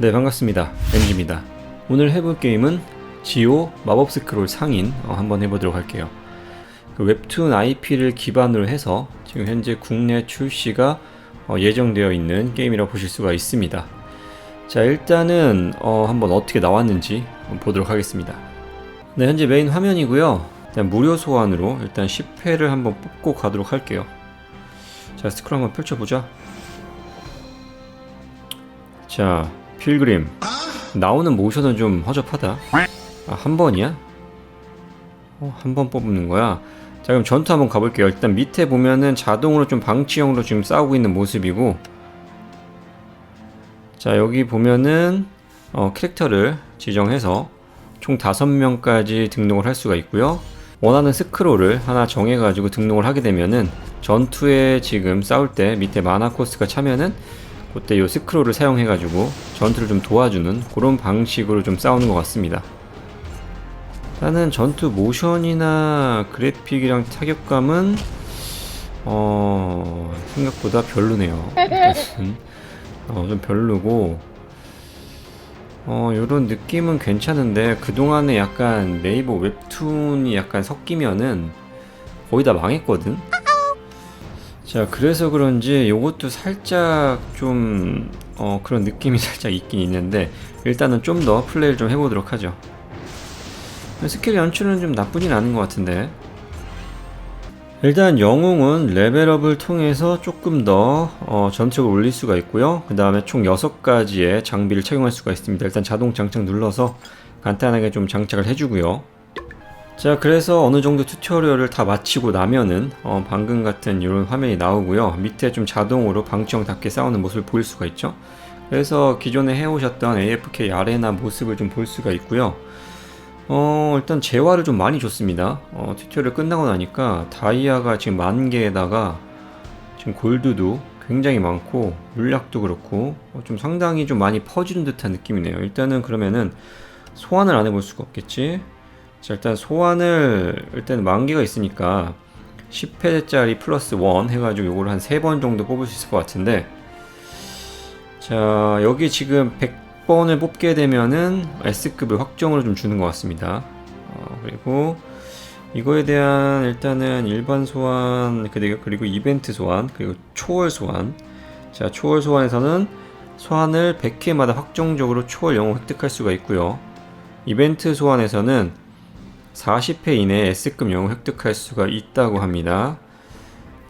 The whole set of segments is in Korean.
네 반갑습니다. MG입니다. 오늘 해볼 게임은 지오 마법 스크롤 상인 어, 한번 해보도록 할게요. 그 웹툰 IP를 기반으로 해서 지금 현재 국내 출시가 어, 예정되어 있는 게임이라고 보실 수가 있습니다. 자 일단은 어, 한번 어떻게 나왔는지 한번 보도록 하겠습니다. 네 현재 메인 화면이고요. 일단 무료 소환으로 일단 10회를 한번 뽑고 가도록 할게요. 자 스크롤 한번 펼쳐보자. 자 필그림. 나오는 모션은 좀 허접하다. 아, 한 번이야? 어, 한 번 뽑는 거야? 자 그럼 전투 한번 가볼게요. 일단 밑에 보면은 자동으로 좀 방치형으로 지금 싸우고 있는 모습이고. 자 여기 보면은 어, 캐릭터를 지정해서 총 5명까지 등록을 할 수가 있고요. 원하는 스크롤을 하나 정해가지고 등록을 하게 되면은 전투에 지금 싸울 때 밑에 마나 코스가 차면은 그때 이 스크롤을 사용해가지고 전투를 좀 도와주는 그런 방식으로 좀 싸우는 것 같습니다. 일단은 전투 모션이나 그래픽이랑 타격감은 어 생각보다 별로네요. 어, 좀 별로고 어 요런 느낌은 괜찮은데 그동안에 약간 네이버 웹툰이 약간 섞이면은 거의 다 망했거든. 자 그래서 그런지 요것도 살짝 좀 어, 그런 느낌이 살짝 있긴 있는데 일단은 좀 더 플레이를 좀 해보도록 하죠. 스킬 연출은 좀 나쁘진 않은 것 같은데. 일단 영웅은 레벨업을 통해서 조금 더 어, 전투력을 올릴 수가 있고요. 그 다음에 총 6가지의 장비를 착용할 수가 있습니다. 일단 자동 장착 눌러서 간단하게 좀 장착을 해주고요 자 그래서 어느 정도 튜토리얼을 다 마치고 나면은 어, 방금 같은 이런 화면이 나오고요. 밑에 좀 자동으로 방치형답게 싸우는 모습을 보일 수가 있죠. 그래서 기존에 해오셨던 AFK 아레나 모습을 좀 볼 수가 있고요. 어 일단 재화를 좀 많이 줬습니다. 어, 튜토리얼 끝나고 나니까 다이아가 지금 만 개에다가 지금 골드도 굉장히 많고 물약도 그렇고 어, 좀 상당히 좀 많이 퍼지는 듯한 느낌이네요. 일단은 그러면은 소환을 안 해볼 수가 없겠지 자 일단 소환을 일단 만 개가 있으니까 10회짜리 플러스 1 해가지고 요거를 한 3번 정도 뽑을 수 있을 것 같은데 자 여기 지금 100번을 뽑게 되면은 S급을 확정으로 좀 주는 것 같습니다. 어, 그리고 이거에 대한 일단은 일반 소환 그리고 이벤트 소환 그리고 초월 소환. 자 초월 소환에서는 소환을 100회마다 확정적으로 초월 영웅 획득할 수가 있고요. 이벤트 소환에서는 40회 이내에 S급 영웅 획득할 수가 있다고 합니다.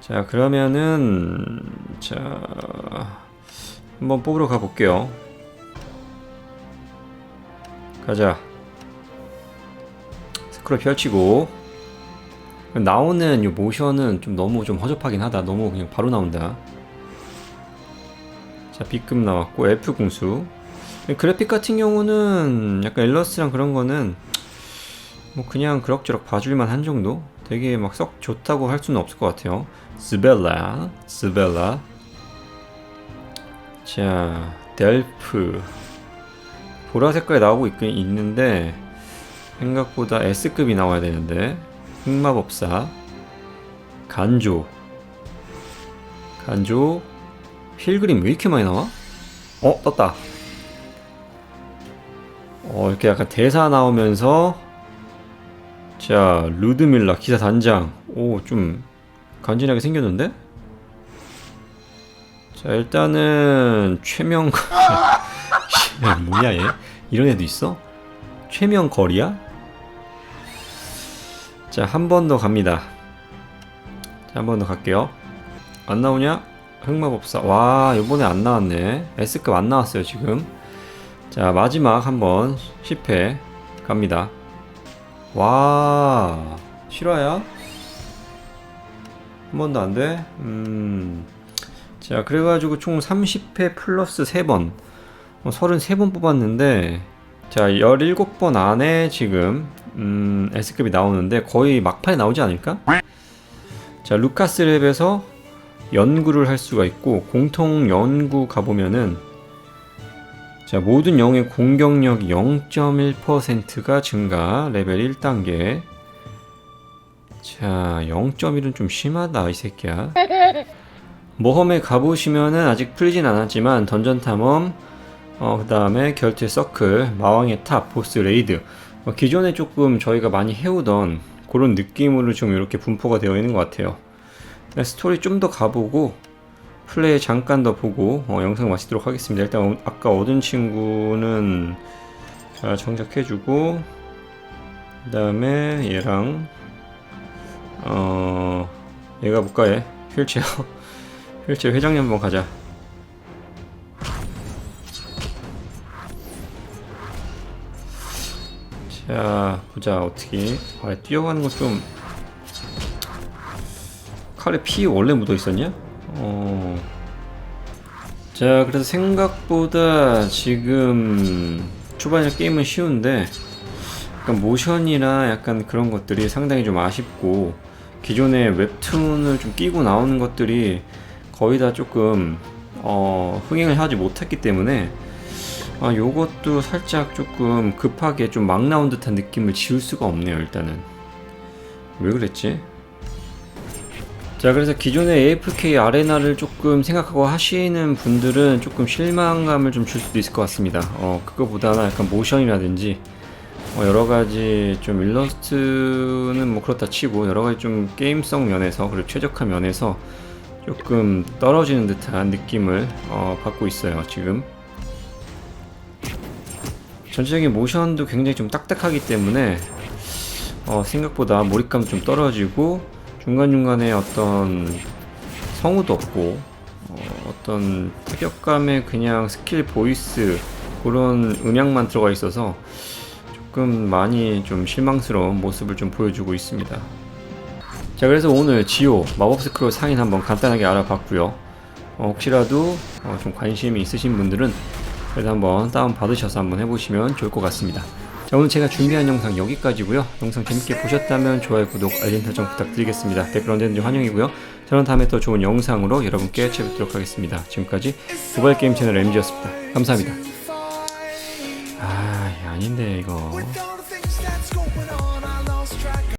자, 그러면은 자 한번 뽑으러 가 볼게요. 가자. 스크롤 펼치고 나오는 이 모션은 좀 너무 좀 허접하긴 하다. 너무 그냥 바로 나온다. 자, B급 나왔고 F 공수. 그래픽 같은 경우는 약간 엘러스랑 그런 거는 뭐 그냥 그럭저럭 봐줄만 한 정도? 되게 막 썩 좋다고 할 수는 없을 것 같아요. 스벨라, 스벨라. 자, 델프. 보라 색깔이 나오고 있, 있는데 생각보다 S급이 나와야 되는데 흑마법사 간조 간조 필그림 왜 이렇게 많이 나와? 어 떴다 어 이렇게 약간 대사 나오면서 자, 루드밀라 기사 단장. 오, 좀 간지나게 생겼는데? 자, 일단은 최명 야, 뭐야 얘? 이런 애도 있어? 최명 거리야? 자, 한 번 더 갑니다. 자, 한 번 더 갈게요. 안 나오냐? 흑마법사. 와, 요번에 안 나왔네. S급 안 나왔어요, 지금. 자, 마지막 한번 10회 갑니다. 와 실화야? 한 번도 안 돼? 음. 자, 그래가지고 총 30회 플러스 3번. 어, 33번 뽑았는데, 자, 17번 안에 지금, 음, S급이 나오는데, 거의 막판에 나오지 않을까? 자, 루카스 랩에서 연구를 할 수가 있고, 공통 연구 가보면은, 자, 모든 영의 공격력 0.1%가 증가. 레벨 1단계. 자, 0.1은 좀 심하다, 이 새끼야. 모험에 가보시면은 아직 풀리진 않았지만 던전 탐험 어, 그 다음에 결투의 서클, 마왕의 탑, 보스 레이드. 어, 기존에 조금 저희가 많이 해오던 그런 느낌으로 좀 이렇게 분포가 되어 있는 것 같아요. 네, 스토리 좀 더 가보고 플레이 잠깐 더 보고 어, 영상 마치도록 하겠습니다. 일단 어- 아까 얻은 친구는 잘 정착해주고 그 다음에 얘랑 어 얘가 볼까 얘 휠체어 휠체어 회장님 한번 가자. 자 보자 어떻게 아 뛰어가는 거좀 칼에 피 원래 묻어 있었냐? 어. 자, 그래서 생각보다 지금 초반에 게임은 쉬운데 약간 모션이나 약간 그런 것들이 상당히 좀 아쉽고 기존에 웹툰을 좀 끼고 나오는 것들이 거의 다 조금 어, 흥행을 하지 못했기 때문에 아, 요것도 살짝 조금 급하게 좀 막 나온 듯한 느낌을 지울 수가 없네요, 일단은. 왜 그랬지? 자 그래서 기존의 AFK 아레나를 조금 생각하고 하시는 분들은 조금 실망감을 좀 줄 수도 있을 것 같습니다. 어 그거보다는 약간 모션이라든지 어, 여러 가지 좀 일러스트는 뭐 그렇다 치고 여러 가지 좀 게임성 면에서 그리고 최적화 면에서 조금 떨어지는 듯한 느낌을 어, 받고 있어요 지금. 전체적인 모션도 굉장히 좀 딱딱하기 때문에 어, 생각보다 몰입감 좀 떨어지고 중간중간에 어떤 성우도 없고 어, 떤 타격감의 그냥 스킬 보이스 그런 음향만 들어가 있어서 조금 많이 좀 실망스러운 모습을 좀 보여주고 있습니다. 자 그래서 오늘 지오 마법 스크롤 상인 한번 간단하게 알아봤고요. 어, 혹시라도 어, 좀 관심이 있으신 분들은 그래도 한번 다운 받으셔서 한번 해보시면 좋을 것 같습니다. 자 오늘 제가 준비한 영상 여기까지고요. 영상 재밌게 보셨다면 좋아요, 구독, 알림 설정 부탁드리겠습니다. 댓글 언제든지 환영이고요. 저는 다음에 또 좋은 영상으로 여러분께 찾아뵙도록 하겠습니다. 지금까지 모바일 게임 채널 MG였습니다. 감사합니다. 아, 아닌데 이거.